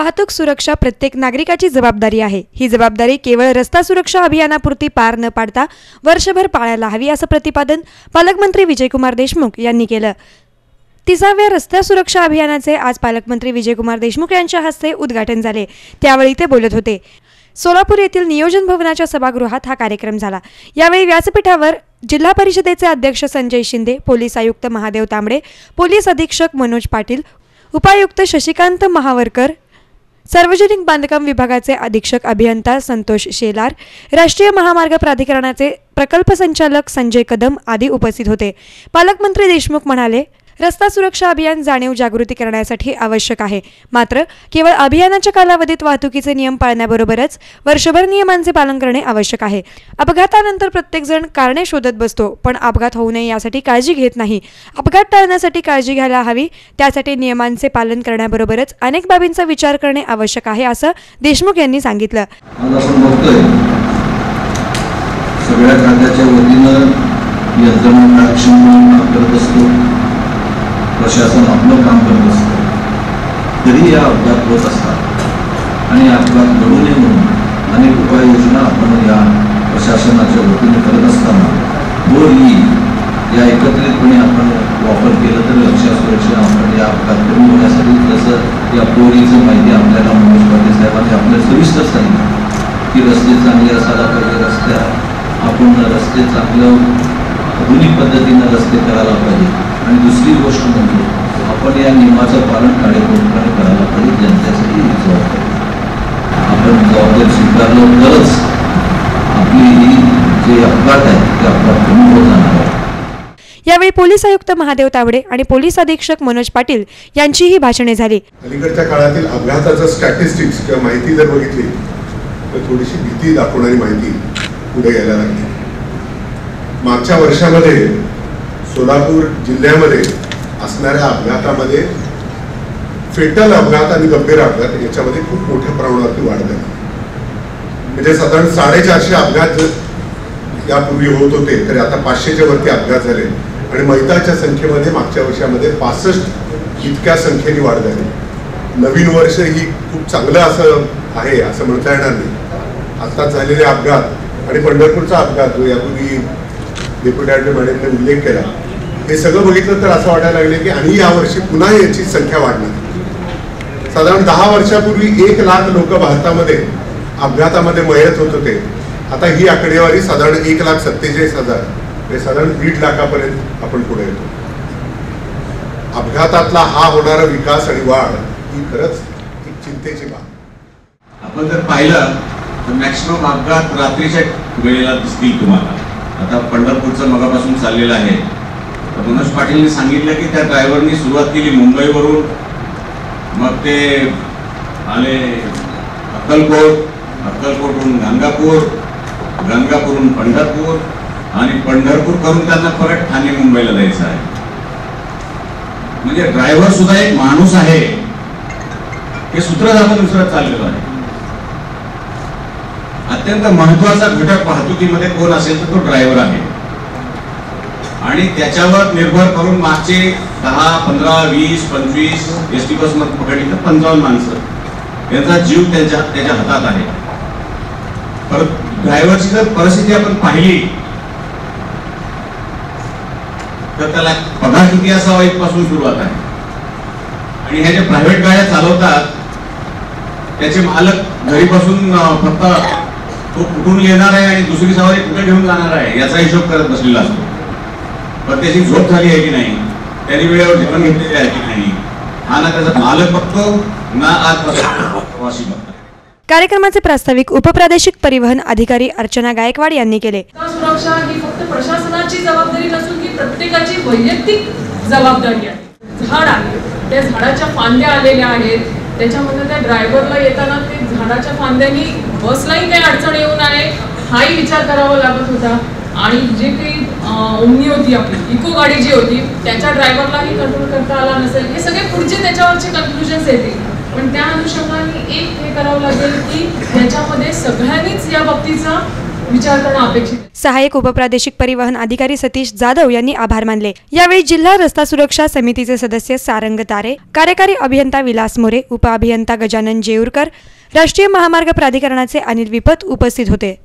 वाहतूक सुरक्षा प्रत्येक नागरिकाची जबाबदारी आहे. ही जबाबदारी केवळ रस्ता सुरक्षा अभियानापुरती पार न पाडता वर्षभर पाळायला हवी असं प्रतिपादन पालकमंत्री विजयकुमार देशमुख यांनी केलं. तिसाव्या रस्ता सुरक्षा अभियानाचे आज पालकमंत्री विजयकुमार देशमुख यांच्या हस्ते उद्घाटन झाले. त्यावेळी ते बोलत होते. सोलापूर येथील नियोजन भवनाच्या सभागृहात हा कार्यक्रम झाला. यावेळी व्यासपीठावर जिल्हा परिषदेचे अध्यक्ष संजय शिंदे पोलीस आयुक्त महादेव तांबडे पोलीस अधीक्षक मनोज पाटील उपायुक्त शशिकांत महावरकर सार्वजनिक बांधकाम विभागाचे अधीक्षक अभियंता संतोष शेलार राष्ट्रीय महामार्ग प्राधिकरणाचे प्रकल्प संचालक संजय कदम आदी उपस्थित होते. पालकमंत्री देशमुख म्हणाले रस्ता सुरक्षा अभियान जाणीव जागृती करण्यासाठी आवश्यक आहे. मात्र केवळ अभियानाच्या कालावधीत वाहतुकीचे नियम पाळण्याबरोबरच वर्षभर नियमांचे पालन करणे आवश्यक आहे. अपघातानंतर प्रत्येकजण कारणे शोधत बसतो पण अपघात होऊ नये यासाठी काळजी घेत नाही. अपघात टाळण्यासाठी काळजी घ्यायला हवी त्यासाठी नियमांचे पालन करण्याबरोबरच अनेक बाबींचा विचार करणे आवश्यक आहे असं देशमुख यांनी सांगितलं. सगळ्या खात्याच्या वतीनं यंत्रणा कार्यक्षम काम करत असतो. प्रशासन आपलं काम करत असतं. तरी या अपघात होत असतात. आणि अपघात घडू नये म्हणून अनेक उपाययोजना आपण या प्रशासनाच्या वतीने करत असताना व ही या एकत्रितपणे आपण वापर केला तर लक्षात सुरक्षा आपण या अपघात कमी होण्यासाठी जसं या पोरीचं माहिती आपल्याला मनोज पाटील साहेबांनी आपल्याला सविस्तर सांगितलं की रस्ते चांगले असायला पाहिजे रस्त्या आपण रस्ते चांगलं आधुनिक पद्धतीनं रस्ते करायला पाहिजे. आणि दुसरी गोष्ट म्हणजे आपण या नियमाचं पालन काळेकोरपणे करायला पाहिजे जनतेसाठी ही जबाबदारी. आपण जबाबदारी स्वीकारलं तरच आपली ही जे अपघात आहेत ते अपघात कमी होत जाणार आहे. यावेळी पोलीस आयुक्त महादेव तावडे आणि पोलीस अधीक्षक मनोज पाटील यांचीही भाषणे झाली. अलीकडच्या काळातील अपघाताचं स्टॅटिस्टिक्स किंवा माहिती जर बघितली तर थोडीशी भीती दाखवणारी माहिती पुढे यायला लागली. मागच्या वर्षामध्ये सोलापूर जिल्ह्यामध्ये असणाऱ्या अपघातामध्ये फेटल अपघात आणि गंभीर अपघात याच्यामध्ये खूप मोठ्या प्रमाणावरती वाढ झाली. म्हणजे साधारण साडेचारशे अपघात जर यापूर्वी होत होते तरी आता पाचशेच्या वरती अपघात झाले. आणि मैताच्या संख्येमध्ये मागच्या वर्षामध्ये पासष्ट इतक्या संख्येने वाढ झाली. नवीन वर्ष ही खूप चांगलं असं आहे असं म्हणता येणार नाही. आत्ताच झालेले अपघात आणि पंढरपूरचा अपघात जो यापूर्वी डेप्युटी ॲडमिन मॅडमने उल्लेख केला. हे सगळं बघितलं तर असं वाटायला लागले की आणि यावर्षी पुन्हा याची संख्या वाढणार. साधारण दहा वर्षापूर्वी एक लाख लोक भारतामध्ये अपघातामध्ये मयत होत होते. आता ही आकडेवारी साधारण एक लाख सत्तेचाळीस हजार म्हणजे साधारण दीड लाखापर्यंत आपण पुढे येतो. अपघातातला हा होणारा विकास आणि वाढ ही खरंच एक चिंतेची बाब. आपण जर पाहिलं तर मॅक्सिमम अपघात रात्रीच्या वेळेला दिसतील तुम्हाला. आता पंढरपूरचं मगापासून चाललेलं आहे. तर मनोज पाटीलने सांगितलं की त्या ड्रायव्हरनी सुरुवात केली मुंबईवरून. मग ते आले अक्कलकोट अक्कलकोटहून गंगापूर गंगापूरहून पंढरपूर आणि पंढरपूर करून त्यांना परत ठाणे मुंबईला जायचं आहे. म्हणजे ड्रायव्हर सुद्धा एक माणूस आहे. हे सूत्रच आपण दुसरं चाललेलं आहे. अत्यंत महत्त्वाचा घटक वाहतुकीमध्ये कोण असेल तर तो ड्रायव्हर आहे. आणि त्याच्यावर निर्भर करून मागचे दहा पंधरा वीस पंचवीस एस टी बसमध्ये पकडली तर पंचावन्न माणसं. यांचा जीव त्यांच्या त्याच्या हातात आहे. परत ड्रायव्हरची जर परिस्थिती आपण पाहिली तर त्याला पगार किती असावा इथपासून सुरुवात आहे. आणि ह्या ज्या प्रायव्हेट गाड्या चालवतात त्याचे मालक घरी बसून फक्त तो कुठून येणार आहे आणि दुसरी सवारी कुठे घेऊन जाणार आहे याचा हिशोब करत बसलेला असतो. पण त्याची झोप झाली आहे की नाही? त्यांनी वेळेवर जेवण घेतलेले आहे की नाही? हा ना त्याचा मालक बघतो ना आज प्रवासी बघतो. कार्यक्रमाचे प्रास्ताविक उपप्रादेशिक परिवहन अधिकारी अर्चना गायकवाड यांनी केले. सुरक्षा ही फक्त प्रशासनाची जबाबदारी नसून ही प्रत्येकाची वैयक्तिक जबाबदारी आहे. झाड आहे. त्या झाडाच्या फांद्या आलेल्या आहेत. त्याच्यामध्ये त्या ड्रायव्हरला येताना ते झाडाच्या फांद्यांनी बसलाही काही अडचण येऊ नये हाही विचार करावा लागत होता. आणि जे काही ओमनी होती आपली इको गाडी जी होती त्याच्या ड्रायव्हरलाही कंट्रोल करता आला नसेल. हे सगळे पुढचे त्याच्यावरचे कन्क्लुजन्स येतील. पण त्या अनुषंगाने एक हे करावं लागेल की ह्याच्यामध्ये सगळ्यांनीच या बाबतीचा विचार करणं अपेक्षित सहाय्यक उपप्रादेशिक परिवहन अधिकारी सतीश जाधव यांनी आभार मानले. यावेळी जिल्हा रस्ता सुरक्षा समितीचे सदस्य सारंग तारे कार्यकारी अभियंता विलास मोरे उपअभियंता गजानन जेऊरकर राष्ट्रीय महामार्ग प्राधिकरणाचे अनिल विपत उपस्थित होते.